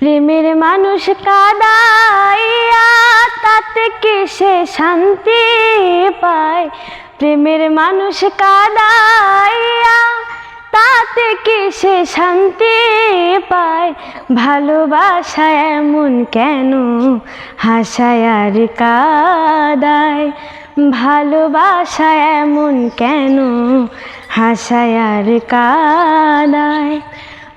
প্রেমের মানুষ কাদাইয়া, তাতে কি সে শান্তি পায়? প্রেমের মানুষ কাদাইয়া, তাতে কি সে শান্তি পায়? ভালোবাসা এমন কেন? হাসায় আর কাদায়। ভালোবাসা এমন কেন? হাসায় আর কাদায়।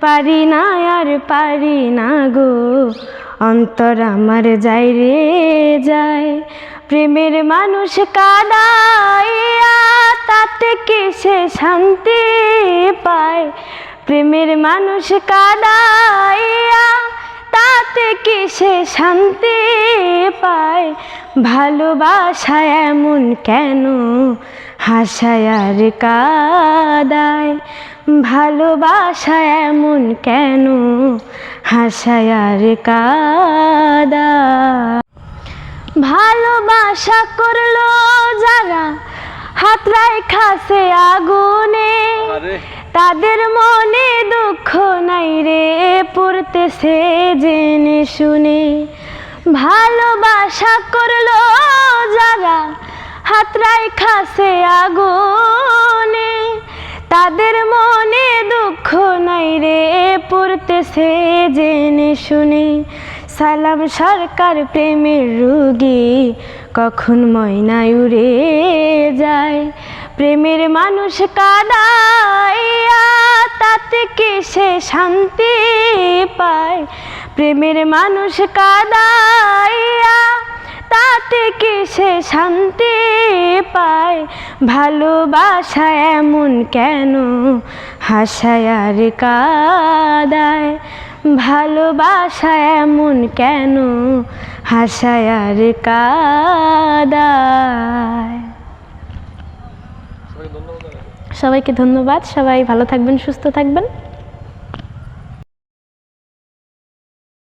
পারি না, আর পারি না গো। অন্তর আমার যাই রে, যায়। প্রেমের মানুষ কাদাইয়া, তাতে কি সে শান্তি পায়? প্রেমের মানুষ কাদাইয়া, তাতে কি সে শান্তি পায়? ভালোবাসা এমন কেন? হাসায় আর কাদায়। ভালোবাসা এমন কেন? হাসায় আর কাদায় ভালোবাসা করল যারা হাতরাই খাসে আগুনে। তাদের মনে দুঃখ নাই রে পড়তেছে জেনে শুনে। ভালোবাসা করল যারা হাতরাই খাসে আগুনে। পড়তেছে জেনে শুনে। সালাম সরকার প্রেমের রুগী, কখন ময়নায় উড়ে যায়। প্রেমের মানুষ কাদাইয়া, তাতে কি সে শান্তি পায়? প্রেমের মানুষ কাদাইয়া তাতে কি সে শান্তি পায়? ভালোবাসা এমন কেন? হাসায় আর কাদায়। ভালোবাসা এমন কেন? হাসায় আর কাদায়। সবাইকে ধন্যবাদ। সবাইকে ধন্যবাদ। সবাই ভালো থাকবেন সুস্থ থাকবেন।